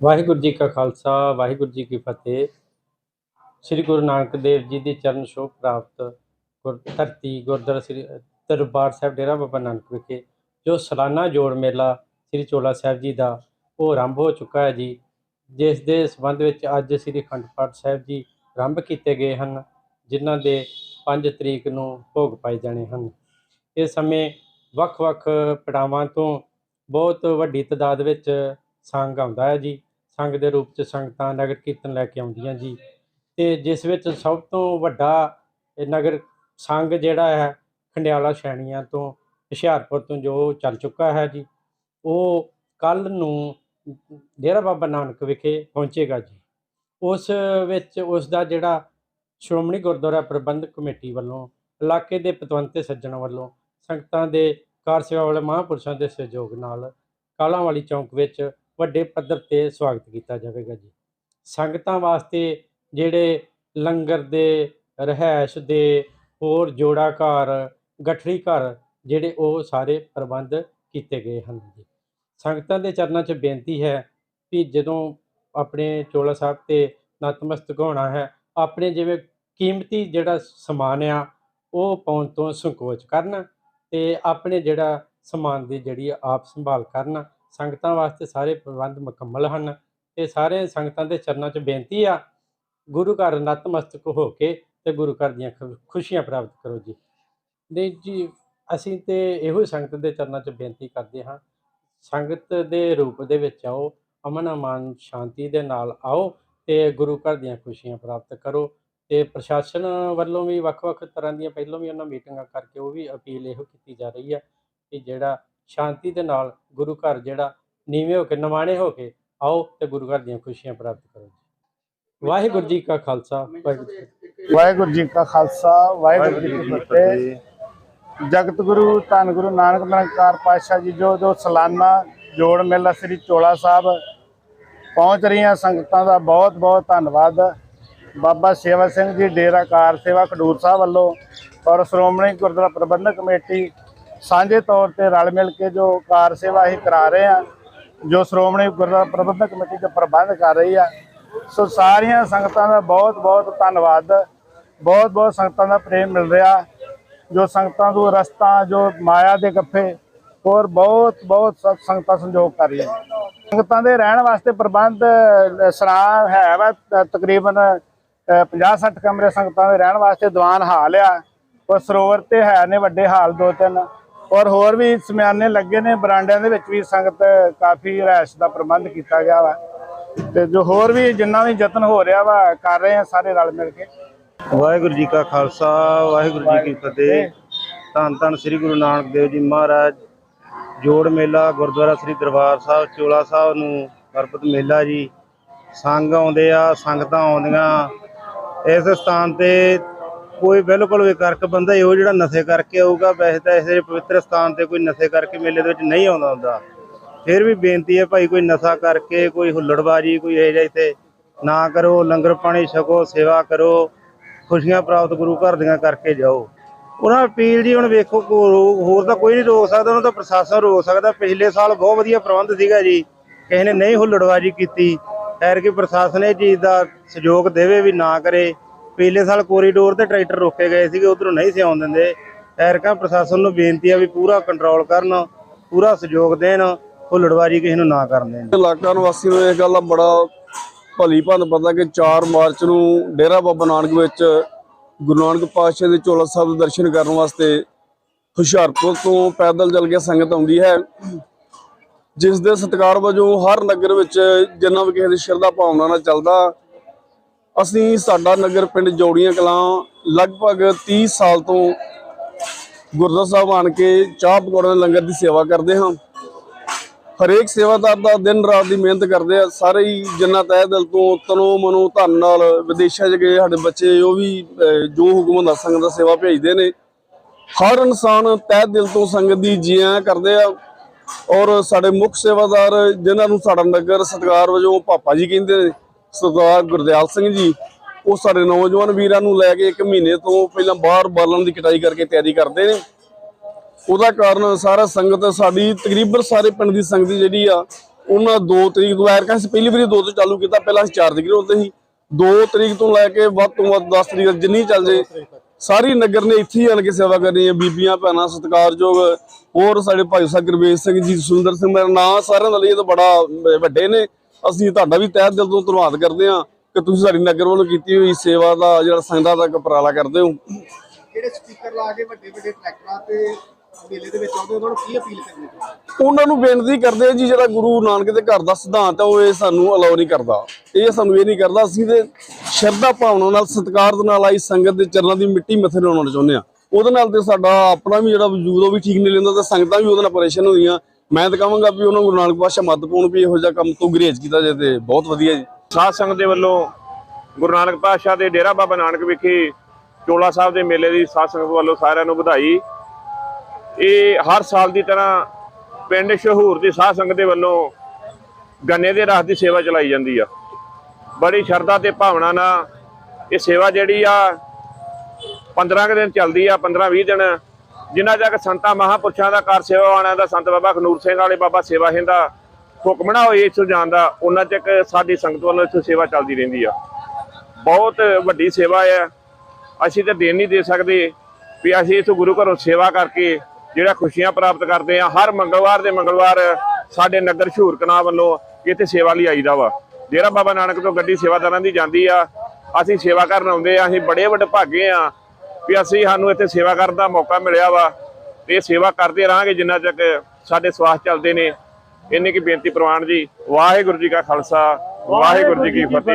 ਵਾਹਿਗੁਰੂ ਜੀ ਕਾ ਖਾਲਸਾ, ਵਾਹਿਗੁਰੂ ਜੀ ਕੀ ਫਤਿਹ। ਸ੍ਰੀ ਗੁਰੂ ਨਾਨਕ ਦੇਵ ਜੀ ਦੀ ਚਰਨ ਛੋਹ ਪ੍ਰਾਪਤ ਗੁਰ, ਧਰਤੀ ਗੁਰਦੁਆਰਾ ਸ੍ਰੀ ਦਰਬਾਰ ਸਾਹਿਬ ਡੇਰਾ ਬਾਬਾ ਨਾਨਕ ਵਿਖੇ, ਜੋ ਸਾਲਾਨਾ ਜੋੜ ਮੇਲਾ ਸ੍ਰੀ ਚੋਲਾ ਸਾਹਿਬ ਜੀ ਦਾ ਉਹ ਆਰੰਭ ਹੋ ਚੁੱਕਾ ਹੈ ਜੀ, ਜਿਸ ਦੇ ਸੰਬੰਧ ਵਿੱਚ ਅੱਜ ਸ੍ਰੀ ਅਖੰਡ ਪਾਠ ਸਾਹਿਬ ਜੀ ਆਰੰਭ ਕੀਤੇ ਗਏ ਹਨ, ਜਿਨ੍ਹਾਂ ਦੇ 5 ਤਰੀਕ ਨੂੰ ਭੋਗ ਪਾਏ ਜਾਣੇ ਹਨ। ਇਸ ਸਮੇਂ ਵੱਖ-ਵੱਖ ਪੜਾਵਾਂ ਤੋਂ ਬਹੁਤ ਵੱਡੀ ਤਦਾਦ ਵਿੱਚ ਸੰਗ ਆਉਂਦਾ ਹੈ ਜੀ ਸੰਗ ਦੇ ਰੂਪ ਚ ਸੰਗਤਾਂ ਨਗਰ ਕੀਰਤਨ ਲੈ ਕੇ ਆਉਂਦੀਆਂ ਜੀ। ਤੇ ਜਿਸ ਵਿੱਚ ਸਭ ਤੋਂ ਵੱਡਾ ਨਗਰ ਸੰਗ ਜਿਹੜਾ ਹੈ, ਖੰਡਿਆਲਾ ਸ਼ੈਣੀਆਂ ਤੋਂ, ਹੁਸ਼ਿਆਰਪੁਰ ਤੋਂ ਜੋ ਚੱਲ ਚੁੱਕਾ ਹੈ ਜੀ, ਉਹ ਕੱਲ ਨੂੰ ਡੇਰਾ ਬਾਬਾ ਨਾਨਕ ਵਿਖੇ ਪਹੁੰਚੇਗਾ ਜੀ। ਉਸ ਵਿੱਚ ਉਸ ਦਾ ਜਿਹੜਾ ਸ਼੍ਰੋਮਣੀ ਗੁਰਦੁਆਰਾ ਪ੍ਰਬੰਧਕ ਕਮੇਟੀ ਵੱਲੋਂ, ਇਲਾਕੇ ਦੇ ਪਤਵੰਤੇ ਸੱਜਣਾ ਵੱਲੋਂ, ਸੰਗਤਾਂ ਦੇ ਕਾਰ ਸੇਵਾ ਵਾਲੇ ਮਹਾਂਪੁਰਸ਼ਾਂ ਦੇ ਸਹਿਯੋਗ ਨਾਲ ਕਾਲਾਂ ਵਾਲੀ ਚੌਂਕ ਵਿੱਚ ਵੱਡੇ ਪੱਧਰ ਤੇ ਸਵਾਗਤ ਕੀਤਾ ਜਾਵੇਗਾ ਜੀ। ਸੰਗਤਾਂ ਵਾਸਤੇ ਜਿਹੜੇ ਲੰਗਰ ਦੇ ਰਹਿائش ਦੇ, ਹੋਰ ਜੋੜਾ ਘਰ ਗਠੜੀ ਘਰ ਜਿਹੜੇ ਉਹ ਸਾਰੇ ਪ੍ਰਬੰਧ ਕੀਤੇ ਗਏ ਹਨ ਜੀ। ਸੰਗਤਾਂ ਦੇ ਚਰਨਾਂ 'ਚ ਬੇਨਤੀ ਹੈ ਕਿ ਜਦੋਂ ਆਪਣੇ ਚੋਲਾ ਸਾਹਿਬ ਤੇ ਨਤਮਸਤਕ ਹੋਣਾ ਹੈ, ਆਪਣੇ ਜਿਵੇਂ ਕੀਮਤੀ ਜਿਹੜਾ ਸਮਾਨ ਆ, ਉਹ ਪਾਉਣ ਤੋਂ ਸੰਕੋਚ ਕਰਨ ਤੇ ਆਪਣੇ ਜਿਹੜਾ ਸਮਾਨ ਦੀ ਜਿਹੜੀ ਆਪ ਸੰਭਾਲ ਕਰਨ ਸੰਗਤਾਂ ਵਾਸਤੇ ਸਾਰੇ ਪ੍ਰਬੰਧ ਮੁਕੰਮਲ ਹਨ ਤੇ ਸਾਰੇ ਸੰਗਤਾਂ ਦੇ ਚਰਨਾਂ 'ਚ ਬੇਨਤੀ ਆ, ਗੁਰੂ ਘਰ ਨਤਮਸਤਕ ਹੋ ਕੇ ਤੇ ਗੁਰੂ ਘਰ ਦੀਆਂ ਖੁ- ਖੁਸ਼ੀਆਂ ਪ੍ਰਾਪਤ ਕਰੋ ਜੀ। ਨਹੀਂ ਜੀ, ਅਸੀਂ ਤੇ ਇਹੋ ਹੀ ਸੰਗਤ ਦੇ ਚਰਨਾਂ 'ਚ ਬੇਨਤੀ ਕਰਦੇ ਹਾਂ, ਸੰਗਤ ਦੇ ਰੂਪ ਦੇ ਵਿੱਚ ਆਓ, ਅਮਨ ਅਮਾਨ ਸ਼ਾਂਤੀ ਦੇ ਨਾਲ ਆਓ ਤੇ ਗੁਰੂ ਘਰ ਦੀਆਂ ਖੁਸ਼ੀਆਂ ਪ੍ਰਾਪਤ ਕਰੋ ਤੇ ਪ੍ਰਸ਼ਾਸਨ ਵੱਲੋਂ ਵੀ ਵੱਖ-ਵੱਖ ਤਰ੍ਹਾਂ ਦੀਆਂ ਪਹਿਲਾਂ ਵੀ ਉਹਨਾਂ ਮੀਟਿੰਗਾਂ ਕਰਕੇ ਉਹ ਵੀ ਅਪੀਲ ਇਹੋ ਕੀਤੀ ਜਾ ਰਹੀ ਹੈ ਕਿ ਜਿਹੜਾ ਸ਼ਾਂਤੀ ਦੇ ਨਾਲ ਗੁਰੂ ਘਰ ਜਿਹੜਾ ਨੀਵੇਂ ਹੋ ਕੇ ਨਿਮਾਣੇ ਹੋ ਕੇ ਆਓ ਤੇ ਗੁਰੂ ਘਰ ਦੀਆਂ ਖੁਸ਼ੀਆਂ ਪ੍ਰਾਪਤ ਕਰੋ ਜੀ। ਵਾਹਿਗੁਰੂ ਜੀ ਕਾ ਖਾਲਸਾ ਵਾਹਿਗੁਰੂ ਜੀ ਕੀ ਫਤਿਹ। ਵਾਹਿਗੁਰੂ ਜੀ ਕਾ ਖਾਲਸਾ ਵਾਹਿਗੁਰੂ ਜੀ ਕੀ ਫਤਿਹ। ਜਗਤ ਗੁਰੂ ਧੰਨ ਗੁਰੂ ਨਾਨਕ ਨਿਰੰਕਾਰ ਪਾਤਸ਼ਾਹ ਜੀ ਜੋ ਜੋ ਸਾਲਾਨਾ ਜੋੜ ਮੇਲਾ ਸ੍ਰੀ ਚੋਲਾ ਸਾਹਿਬ। ਪਹੁੰਚ ਰਹੀਆਂ ਸੰਗਤਾਂ ਦਾ ਬਹੁਤ ਬਹੁਤ ਧੰਨਵਾਦ। ਬਾਬਾ ਸੇਵਾ ਸਿੰਘ ਜੀ ਡੇਰਾ ਕਾਰ ਸੇਵਾ ਖਡੂਰ ਸਾਹਿਬ ਵੱਲੋਂ ਔਰ ਸ਼੍ਰੋਮਣੀ ਗੁਰਦੁਆਰਾ ਪ੍ਰਬੰਧਕ ਕਮੇਟੀ ਸਾਂਝੇ ਤੌਰ ਤੇ ਰਲ ਮਿਲ ਕੇ ਜੋ ਕਾਰ ਸੇਵਾ ਅਸੀਂ ਕਰਾ ਰਹੇ ਆ ਜੋ ਸ਼੍ਰੋਮਣੀ ਗੁਰਦੁਆਰਾ ਪ੍ਰਬੰਧਕ ਕਮੇਟੀ ਜੋ ਪ੍ਰਬੰਧ ਕਰ ਰਹੀ ਆ ਸੋ ਸਾਰੀਆਂ ਸੰਗਤਾਂ ਦਾ ਬਹੁਤ ਬਹੁਤ ਧੰਨਵਾਦ। ਬਹੁਤ ਬਹੁਤ ਸੰਗਤਾਂ ਦਾ ਪ੍ਰੇਮ ਮਿਲ ਰਿਹਾ। ਜੋ ਸੰਗਤਾਂ ਨੂੰ ਰਸਤਾ ਜੋ ਮਾਇਆ ਦੇ ਗੱਫੇ ਹੋਰ ਬਹੁਤ ਬਹੁਤ ਸ- ਸੰਗਤਾਂ ਸੰਯੋਗ ਕਰ ਰਹੀਆਂ। ਸੰਗਤਾਂ ਦੇ ਰਹਿਣ ਵਾਸਤੇ ਪ੍ਰਬੰਧ ਅ, ਸਰਾਂ ਹੈ ਵਾ ਤਕਰੀਬਨ 50-60 ਕਮਰੇ ਸੰਗਤਾਂ ਦੇ ਰਹਿਣ ਵਾਸਤੇ ਦੀਵਾਨ ਹਾਲ ਆ। ਔਰ ਸਰੋਵਰ ਤੇ ਹੈ ਨੇ ਵੱਡੇ ਹਾਲ ਦੋ ਤਿੰਨ। ਔਰ ਹੋਰ ਵੀ ਸਮਿਆਨੇ ਲੱਗੇ ਨੇ ਬਰਾਂਡਿਆਂ ਦੇ ਵਿੱਚ ਵੀ ਸੰਗਤ ਕਾਫੀ ਰਹਿਸ਼ ਦਾ ਪ੍ਰਬੰਧ ਕੀਤਾ ਗਿਆ ਵਾ। ਤੇ ਜੋ ਹੋਰ ਵੀ ਜਿੰਨਾ ਵੀ ਯਤਨ ਹੋ ਰਿਹਾ ਵਾ, ਕਰ ਰਹੇ ਆ ਸਾਰੇ ਰਲ ਮਿਲ ਕੇ। ਵਾਹਿਗੁਰੂ ਜੀ ਕਾ ਖਾਲਸਾ, ਵਾਹਿਗੁਰੂ ਜੀ ਕੀ ਫਤਿਹ। ਧੰਨ ਧੰਨ ਸ੍ਰੀ ਗੁਰੂ ਨਾਨਕ ਦੇਵ ਜੀ ਮਹਾਰਾਜ। ਜੋੜ ਮੇਲਾ ਗੁਰਦੁਆਰਾ ਸ੍ਰੀ ਦਰਬਾਰ ਸਾਹਿਬ, ਚੋਲਾ ਸਾਹਿਬ ਨੂੰ ਹਰਪਤ ਮੇਲਾ ਜੀ। ਸੰਗ ਆਉਂਦੇ ਆ, ਸੰਗਤਾਂ ਆਉਂਦੀਆਂ। ਇਸ ਸਥਾਨ ਤੇ ਕੋਈ ਬਿਲਕੁਲ ਵੀ ਕਰਕ ਬੰਦਾ ਹੀ, ਉਹ ਜਿਹੜਾ ਨਸ਼ੇ ਕਰਕੇ ਆਊਗਾ, ਵੈਸੇ ਤਾਂ ਇਸੇ ਪਵਿੱਤਰ ਸਥਾਨ ਤੇ ਕੋਈ ਨਸ਼ੇ ਕਰਕੇ ਮੇਲੇ ਦੇ ਵਿੱਚ ਨਹੀਂ ਆਉਂਦਾ ਹੁੰਦਾ। ਫਿਰ ਵੀ ਬੇਨਤੀ ਹੈ ਭਾਈ, ਕੋਈ ਨਸ਼ਾ ਕਰਕੇ, ਕੋਈ ਹੁੱਲੜਬਾਜੀ, ਕੋਈ ਇਹ ਜਿਹਾ ਇੱਥੇ ਨਾ ਕਰੋ, ਲੰਗਰ ਪਾਣੀ ਛਕੋ, ਸੇਵਾ ਕਰੋ, ਖੁਸ਼ੀਆਂ ਪ੍ਰਾਪਤ ਗੁਰੂ ਘਰ ਦੀਆਂ ਕਰਕੇ ਜਾਓ। ਉਹਨਾਂ ਅਪੀਲ ਜੀ, ਹੁਣ ਵੇਖੋ, ਹੋਰ ਤਾਂ ਕੋਈ ਨਹੀਂ ਰੋਕ ਸਕਦਾ, ਉਹਨਾਂ ਦਾ ਪ੍ਰਸ਼ਾਸਨ ਰੋਕ ਸਕਦਾ। ਪਿਛਲੇ ਸਾਲ ਬਹੁਤ ਵਧੀਆ ਪ੍ਰਬੰਧ ਸੀਗਾ ਜੀ, ਕਿਸੇ ਨੇ ਨਹੀਂ ਹੁੱਲੜਬਾਜੀ ਕੀਤੀ। ਖੈਰ ਕਿ ਪ੍ਰਸ਼ਾਸਨ ਇਹ ਚੀਜ਼ ਦਾ ਸਹਿਯੋਗ ਦੇਵੇ ਵੀ ਨਾ ਕਰੇ। ਪਿਛਲੇ ਸਾਲ ਕੋਰੀਡੋਰ ਤੇ ਟਰੈਕਟਰ ਰੋਕੇ ਗਏ ਸੀਗੇ, ਉਧਰੋਂ ਨਹੀਂ ਸੀ ਦਿੰਦੇ। ਐਰਕਾਂ ਪ੍ਰਸ਼ਾਸਨ ਨੂੰ ਬੇਨਤੀ ਆ ਵੀ ਪੂਰਾ ਕੰਟਰੋਲ ਕਰਨ, ਪੂਰਾ ਸਹਿਯੋਗ ਦੇਣ ਹੁੱਲੜਬਾਜੀ ਕਿਸੇ ਨੂੰ ਨਾ ਕਰਨ ਦੇਣ। ਇਲਾਕਾ ਨਿਵਾਸੀ ਨੂੰ ਇਹ ਗੱਲ ਦਾ ਬੜਾ ਭਲੀ ਭਾਂਤ ਪਤਾ ਕਿ 4 ਮਾਰਚ ਨੂੰ ਡੇਰਾ ਬਾਬਾ ਨਾਨਕ ਵਿੱਚ ਗੁਰੂ ਨਾਨਕ ਪਾਤਸ਼ਾਹ ਦੇ ਚੋਲਾ ਸਾਹਿਬ ਦੇ ਦਰਸ਼ਨ ਕਰਨ ਵਾਸਤੇ ਹੁਸ਼ਿਆਰਪੁਰ ਤੋਂ ਪੈਦਲ ਚੱਲ ਕੇ ਸੰਗਤ ਆਉਂਦੀ ਹੈ। ਜਿਸ ਦੇ ਸਤਿਕਾਰ ਵਜੋਂ ਹਰ ਨਗਰ ਵਿੱਚ ਜਿੰਨਾ ਵੀ ਕਿਸੇ ਦੀ ਸ਼ਰਧਾ ਭਾਵਨਾ ਨਾਲ ਚੱਲਦਾ ਅਸੀਂ ਸਾਡਾ ਨਗਰ ਪਿੰਡ ਜੋੜੀਆਂ ਕਲਾਂ ਲਗਭਗ 30 ਸਾਲ ਤੋਂ ਗੁਰਦੁਆਰਾ ਸਾਹਿਬ ਆਣ ਕੇ ਚਾਹ ਪਕੌੜਿਆਂ ਦੇ ਲੰਗਰ ਦੀ ਸੇਵਾ ਕਰਦੇ ਹਾਂ। ਹਰੇਕ ਸੇਵਾਦਾਰ ਦਾ ਦਿਨ ਰਾਤ ਦੀ ਮਿਹਨਤ ਕਰਦੇ ਆ। ਸਾਰੇ ਹੀ ਜਿੰਨਾ ਤਹਿ ਦਿਲ ਤੋਂ ਤਨੋ ਮਨੋ ਧਨ ਨਾਲ ਵਿਦੇਸ਼ਾਂ 'ਚ ਗਏ ਸਾਡੇ ਬੱਚੇ, ਉਹ ਵੀ ਜੋ ਹੁਕਮ ਹੁੰਦਾ ਸੰਗਤ ਦਾ ਸੇਵਾ ਭੇਜਦੇ ਨੇ। ਹਰ ਇਨਸਾਨ ਤਹਿ ਦਿਲ ਤੋਂ ਸੰਗਤ ਦੀ ਜੀਆਂ ਕਰਦੇ ਆ। ਔਰ ਸਾਡੇ ਮੁੱਖ ਸੇਵਾਦਾਰ ਜਿਨ੍ਹਾਂ ਨੂੰ ਸਾਡਾ ਨਗਰ ਸਤਿਕਾਰ ਵਜੋਂ ਪਾਪਾ ਜੀ ਕਹਿੰਦੇ ਨੇ। ਸਰਦਾਰ ਗੁਰਦਿਆਲ ਸਿੰਘ ਜੀ, ਉਹ ਸਾਡੇ ਨੌਜਵਾਨ ਵੀਰਾਂ ਨੂੰ ਲੈ ਕੇ ਇੱਕ ਮਹੀਨੇ ਤੋਂ ਪਹਿਲਾਂ ਬਾਹਰ ਬਾਲਣ ਦੀ ਕਟਾਈ ਕਰਕੇ ਤਿਆਰੀ ਕਰਦੇ ਨੇ। ਉਹਦਾ ਕਾਰਨ ਸਾਰਾ ਸੰਗਤ, ਸਾਡੀ ਤਕਰੀਬਨ ਸਾਰੇ ਪਿੰਡ ਦੀ ਸੰਗਤ ਜਿਹੜੀ ਆ, ਉਹਨਾਂ 2 ਤਰੀਕ ਤੋਂ ਐਰ ਕਹਿੰਦੇ ਪਹਿਲੀ ਵਾਰੀ 2 ਤੋਂ ਚਾਲੂ ਕੀਤਾ, ਪਹਿਲਾਂ ਅਸੀਂ 4 ਤਰੀਕ ਨੂੰ ਹੁੰਦੇ ਸੀ। 2 ਤਰੀਕ ਤੋਂ ਲੈ ਕੇ ਵੱਧ ਤੋਂ ਵੱਧ 10 ਤਰੀਕ ਜਿੰਨੀ ਚੱਲ ਜੇ, ਸਾਰੀ ਨਗਰ ਨੇ ਇੱਥੇ ਹੀ ਆਣ ਕੇ ਸੇਵਾ ਕਰਨੀ ਹੈ। ਬੀਬੀਆਂ, ਭੈਣਾਂ, ਸਤਿਕਾਰਯੋਗ ਹੋਰ ਸਾਡੇ ਭਾਈ ਸਾਹਿਬ ਗੁਰਵੇਸ਼ ਸਿੰਘ ਜੀ, ਸੁੰਦਰ ਸਿੰਘ, ਮੇਰਾ ਨਾਂ ਸਾਰਿਆਂ ਦਾ ਲਈ ਇਹ ਤਾਂ ਬੜਾ ਵੱਡੇ ਨੇ। ਅਸੀਂ ਤੁਹਾਡਾ ਵੀ ਤਹਿ ਦਿਲ ਤੋਂ ਧੰਨਵਾਦ ਕਰਦੇ ਹਾਂ ਕਿ ਤੁਸੀਂ ਸਾਡੀ ਨਗਰ ਵੱਲੋਂ ਕੀਤੀ ਹੋਈ ਸੇਵਾ ਦਾ ਜਿਹੜਾ ਸੰਗਤਾਂ ਤੱਕ ਉਪਰਾਲਾ ਕਰਦੇ ਹੋ। ਜਿਹੜੇ ਸਪੀਕਰ ਲਾ ਕੇ ਵੱਡੇ ਵੱਡੇ ਟਰੈਕਟਰਾਂ ਤੇ ਮੇਲੇ ਦੇ ਵਿੱਚ ਆਉਂਦੇ ਉਹਨਾਂ ਨੂੰ ਕੀ ਅਪੀਲ ਕਰਨੀ ਚਾਹੀਦੀ? ਉਹਨਾਂ ਨੂੰ ਬੇਨਤੀ ਕਰਦੇ ਆ ਜੀ ਜਿਹੜਾ ਗੁਰੂ ਨਾਨਕ ਦੇ ਘਰ ਦਾ ਸਿਧਾਂਤ ਹੈ ਉਹ ਇਹ ਸਾਨੂੰ ਅਲਾਉ ਨਹੀਂ ਕਰਦਾ। ਇਹ ਸਾਨੂੰ ਇਹ ਨਹੀਂ ਕਰਦਾ ਅਸੀਂ ਤੇ ਸ਼ਰਧਾ ਭਾਵਨਾ ਨਾਲ ਸਤਿਕਾਰ ਦੇ ਨਾਲ ਆਈ ਸੰਗਤ ਦੇ ਚਰਨਾਂ ਦੀ ਮਿੱਟੀ ਮੱਥੇ ਲਾਉਣਾ ਚਾਹੁੰਦੇ ਆ ਉਹਦੇ ਨਾਲ ਤੇ ਸਾਡਾ ਆਪਣਾ ਵੀ ਜਿਹੜਾ ਵਜੂਦ ਉਹ ਵੀ ਠੀਕ ਨਹੀਂ ਲੈਂਦਾ ਤੇ ਸੰਗਤਾਂ ਵੀ ਉਹਦੇ ਨਾਲ ਪਰੇਸ਼ਾਨ ਹੁੰਦੀਆਂ। ਮੈਂ ਤਾਂ ਕਹਾਂਗਾ ਵੀ ਉਹਨਾਂ ਗੁਰੂ ਨਾਨਕ ਪਾਤਸ਼ਾਹ ਮਹੱਤਵਪੂਰਨ ਵੀ ਇਹੋ ਜਿਹਾ ਕੰਮ ਤੋਂ ਗੁਰੇਜ਼ ਕੀਤਾ ਜਾਏ ਤੇ ਬਹੁਤ ਵਧੀਆ ਜੀ। ਸਾਧ ਸੰਗਤ ਦੇ ਵੱਲੋਂ ਗੁਰੂ ਨਾਨਕ ਪਾਤਸ਼ਾਹ ਦੇ ਡੇਰਾ ਬਾਬਾ ਨਾਨਕ ਵਿਖੇ ਚੋਲਾ ਸਾਹਿਬ ਦੇ ਮੇਲੇ ਦੀ ਸਾਧ ਸੰਗਤ ਵੱਲੋਂ ਸਾਰਿਆਂ ਨੂੰ ਵਧਾਈ। ਇਹ ਹਰ ਸਾਲ ਦੀ ਤਰ੍ਹਾਂ ਪਿੰਡ ਸ਼ਹੂਰ ਦੀ ਸਾਧ ਸੰਗਤ ਦੇ ਵੱਲੋਂ ਗੰਨੇ ਦੇ ਰਸ ਦੀ ਸੇਵਾ ਚਲਾਈ ਜਾਂਦੀ ਆ। ਬੜੀ ਸ਼ਰਧਾ ਤੇ ਭਾਵਨਾ ਨਾਲ ਇਹ ਸੇਵਾ ਜਿਹੜੀ ਆ 15 ਕੁ ਦਿਨ ਚੱਲਦੀ ਆ 15 20 ਦਿਨ ਜਿਨ੍ਹਾਂ ਤੱਕ ਸੰਤਾਂ ਮਹਾਪੁਰਸ਼ਾਂ ਦਾ ਕਾਰ ਸੇਵਾਵਾਨਾਂ ਦਾ, ਸੰਤ ਬਾਬਾ ਖਨੂਰ ਸਿੰਘ ਵਾਲੇ, ਬਾਬਾ ਸੇਵਾ ਸਿੰਘ ਹਿੰਦਾ ਹੁਕਮਣਾ ਹੋਏ ਇੱਥੋਂ ਜਾਣ ਦਾ, ਉਹਨਾਂ ਤੱਕ ਸਾਡੀ ਸੰਗਤ ਵੱਲੋਂ ਇੱਥੋਂ ਸੇਵਾ ਚੱਲਦੀ ਰਹਿੰਦੀ ਆ। ਬਹੁਤ ਵੱਡੀ ਸੇਵਾ ਆ। ਅਸੀਂ ਤਾਂ ਦੇਣ ਨਹੀਂ ਦੇ ਸਕਦੇ ਵੀ ਅਸੀਂ ਇੱਥੋਂ ਗੁਰੂ ਘਰੋਂ ਸੇਵਾ ਕਰਕੇ ਜਿਹੜਾ ਖੁਸ਼ੀਆਂ ਪ੍ਰਾਪਤ ਕਰਦੇ ਆ, ਹਰ ਮੰਗਲਵਾਰ ਦੇ ਮੰਗਲਵਾਰ ਸਾਡੇ ਨਗਰ ਸ਼ਹੂਰ ਕਨਾ ਵੱਲੋਂ ਇੱਥੇ ਸੇਵਾ ਲਈ ਆਈਦਾ ਵਾ। ਡੇਰਾ ਬਾਬਾ ਨਾਨਕ ਤੋਂ ਗੱਡੀ ਸੇਵਾਦਾਰਾਂ ਦੀ ਜਾਂਦੀ ਆ। ਅਸੀਂ ਸੇਵਾ ਕਰਨ ਆਉਂਦੇ ਆ, ਅਸੀਂ ਬੜੇ ਵੱਡੇ ਭਾਗੇ ਆ। ਵੀ ਅਸੀਂ ਸਾਨੂੰ ਇੱਥੇ ਸੇਵਾ ਕਰਨ ਦਾ ਮੌਕਾ ਮਿਲਿਆ ਵਾ ਤੇ ਇਹ ਸੇਵਾ ਕਰਦੇ ਰਹਾਂਗੇ ਜਿੰਨਾ ਤੱਕ ਸਾਡੇ ਸਵਾਸ ਚੱਲਦੇ ਨੇ। ਇੰਨੀ ਕੀ ਬੇਨਤੀ ਪ੍ਰਵਾਨ ਜੀ। ਵਾਹਿਗੁਰੂ ਜੀ ਕਾ ਖਾਲਸਾ ਵਾਹਿਗੁਰੂ ਜੀ ਕੀ ਫਤਿਹ।